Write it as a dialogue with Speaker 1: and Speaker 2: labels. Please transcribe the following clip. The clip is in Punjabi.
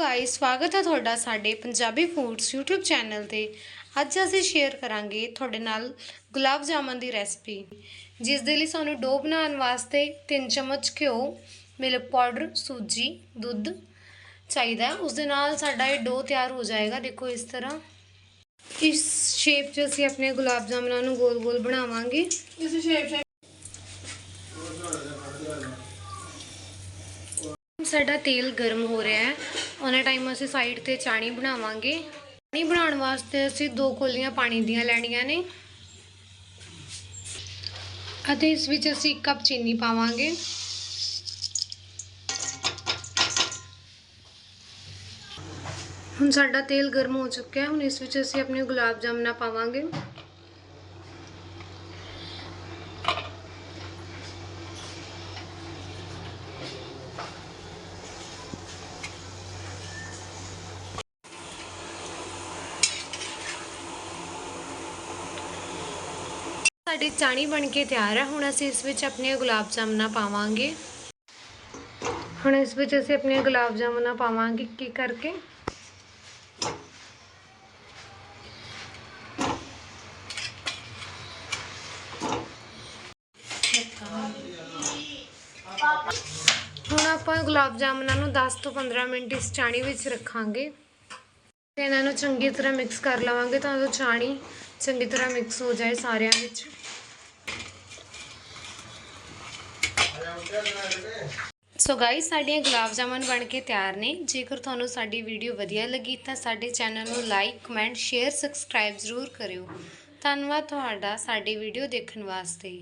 Speaker 1: ਗਾਇਸ ਸਵਾਗਤ ਹੈ ਤੁਹਾਡਾ ਸਾਡੇ ਪੰਜਾਬੀ ਫੂਡਸ YouTube ਚੈਨਲ ਤੇ। ਅੱਜ ਅਸੀਂ ਸ਼ੇਅਰ ਕਰਾਂਗੇ ਤੁਹਾਡੇ ਨਾਲ ਗੁਲਾਬ ਜਾਮਨ ਦੀ ਰੈਸਪੀ ਜਿਸ ਦੇ ਲਈ ਸਾਨੂੰ ਡੋ ਬਣਾਉਣ ਵਾਸਤੇ 3 ਚਮਚ ਘਿਓ ਮਿਲਕ ਪਾਊਡਰ ਸੂਜੀ ਦੁੱਧ ਚਾਹੀਦਾ ਉਸ ਦੇ ਨਾਲ ਸਾਡਾ ਇਹ ਡੋ ਤਿਆਰ ਹੋ ਜਾਏਗਾ। ਦੇਖੋ ਇਸ ਤਰ੍ਹਾਂ। ਇਸ ਸ਼ੇਪ 'ਚ ਅਸੀਂ ਆਪਣੇ ਗੁਲਾਬ ਜਾਮਨਾਂ ਨੂੰ ਗੋਲ-ਗੋਲ ਬਣਾਵਾਂਗੇ।
Speaker 2: ਇਸ ਸ਼ੇਪ ਸ਼ੇਪ
Speaker 1: ਸਾਡਾ ਤੇਲ ਗਰਮ ਹੋ ਰਿਹਾ ਹੈ। ਉਹਨਾਂ ਟਾਈਮ ਅਸੀਂ ਸਾਈਡ ਤੇ ਚਾਣੀ ਬਣਾਵਾਂਗੇ। ਚਾਣੀ ਬਣਾਉਣ ਵਾਸਤੇ ਅਸੀਂ ਦੋ ਕੋਲੀਆਂ ਪਾਣੀ ਦੀਆਂ ਲੈਣੀਆਂ ਨੇ। ਅਤੇ ਇਸ ਵਿੱਚ ਅਸੀਂ 1 ਕੱਪ ਚੀਨੀ ਪਾਵਾਂਗੇ। ਹੁਣ ਸਾਡਾ ਤੇਲ ਗਰਮ ਹੋ ਚੁੱਕਿਆ ਹੈ। ਹੁਣ ਇਸ ਵਿੱਚ ਅਸੀਂ ਆਪਣੇ ਗੁਲਾਬ ਜਾਮਨਾ ਪਾਵਾਂਗੇ। ਸਾਡੀ ਚਾਣੀ ਬਣ ਕੇ ਤਿਆਰ ਹੈ ਹੁਣ ਅਸੀਂ ਇਸ ਵਿੱਚ ਆਪਣੀਆਂ ਗੁਲਾਬ ਜਾਮਨਾ ਪਾਵਾਂਗੇ। ਹੁਣ ਇਸ ਵਿੱਚ ਅਸੀਂ ਆਪਣੀਆਂ ਗੁਲਾਬ ਜਾਮਨਾ ਪਾਵਾਂਗੇ। ਕੀ ਕਰਕੇ? ਹੁਣ ਆਪਾਂ ਗੁਲਾਬ ਜਾਮਨਾਂ ਨੂੰ 10 ਤੋਂ 15 ਮਿੰਟ ਇਸ ਚਾਣੀ ਵਿੱਚ ਰੱਖਾਂਗੇ। ਤੇ ਇਹਨਾਂ ਨੂੰ ਚੰਗੀ ਤਰ੍ਹਾਂ ਮਿਕਸ ਕਰ ਲਵਾਂਗੇ ਤਾਂ ਜੋ ਚਾਣੀ ਚੰਗੀ ਤਰ੍ਹਾਂ ਮਿਕਸ ਹੋ ਜਾਏ ਸਾਰਿਆਂ ਵਿੱਚ। ਸੋ ਗਾਇਸ ਸਾਡੀਆਂ ਗੁਲਾਬ ਜਾਮਨ ਬਣ ਕੇ ਤਿਆਰ ਨੇ। ਜੇਕਰ ਤੁਹਾਨੂੰ ਸਾਡੀ ਵੀਡੀਓ ਵਧੀਆ ਲੱਗੀ ਤਾਂ ਸਾਡੇ ਚੈਨਲ ਨੂੰ ਲਾਈਕ ਕਮੈਂਟ ਸ਼ੇਅਰ ਸਬਸਕ੍ਰਾਈਬ ਜ਼ਰੂਰ ਕਰਿਓ। ਧੰਨਵਾਦ ਤੁਹਾਡਾ ਸਾਡੀ ਵੀਡੀਓ ਦੇਖਣ ਵਾਸਤੇ।